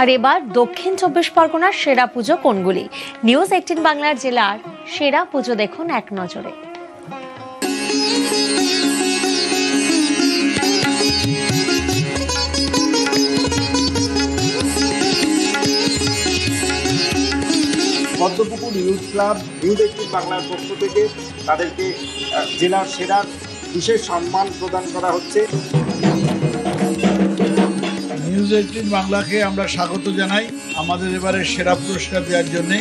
আর এবার দক্ষিণ চব্বিশ পরগনার সেরা পুজো কোনগুলি? নিউজ এইটিন বাংলার জেলার সেরা পুজো দেখুন এক নজরে। Padmapukur youth club, news eighteen বাংলার পক্ষ থেকে তাদেরকে জেলার সেরা বিশেষ সম্মান প্রদান করা হচ্ছে। নিউজ এইটিন বাংলাকে আমরা স্বাগত জানাই আমাদের এবারে সেরা পুরস্কার দেওয়ার জন্যে।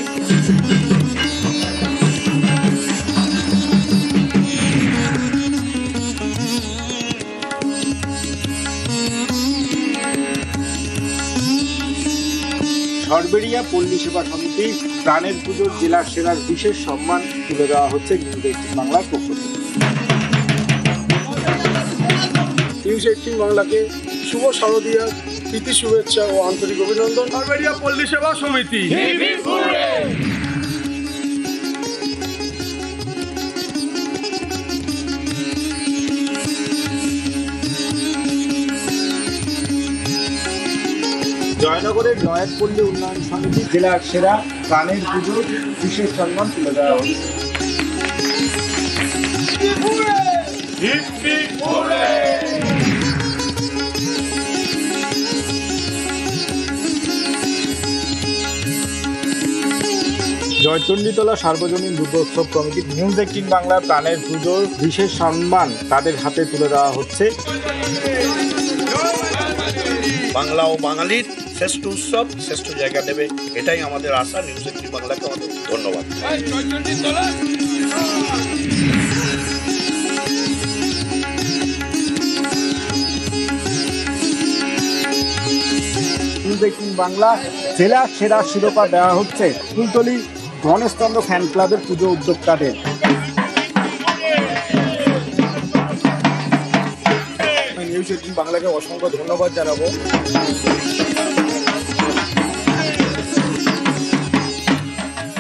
সরবেরিয়া পল্লী সেবা সমিতি প্রাণের পুজোর জেলার সেরার বিশেষ সম্মান তুলে দেওয়া হচ্ছে নিউজ এইটিন বাংলার পক্ষ থেকে। নিউজ এইটিন বাংলাকে শুভ শারদীয়ার প্রীতি শুভেচ্ছা ও আন্তরিক অভিনন্দন। নরবেরিয়া পল্লী সেবা সমিতি। জয়নগরের নয়ারপল্লী উন্নয়ন সমিতি জেলার সেরা প্রাণের পুজোর বিশেষ সম্মান তুলে দেওয়া হচ্ছে জয়চণ্ডীতলা সার্বজনীন দুর্গোৎসব কমিটি নিউজ এইটিন বাংলার প্রাণের পুজোর বিশেষ সম্মান তাদের হাতে তুলে দেওয়া হচ্ছে। বাংলা ও বাঙালির শ্রেষ্ঠ উৎসব শ্রেষ্ঠ জায়গা দেবে এটাই আমাদের আশা নিউজ এইটিন বাংলাকে আমাদের ধন্যবাদ। নিউজ এইটিন বাংলা জেলা সেরা শিরোপা দেওয়া হচ্ছে। কুলতলি গণেশচন্দ্র ফ্যান ক্লাবের পুজো উদ্যোক্তাদের। নিউজ বাংলাকে অসংখ্য ধন্যবাদ জানাব।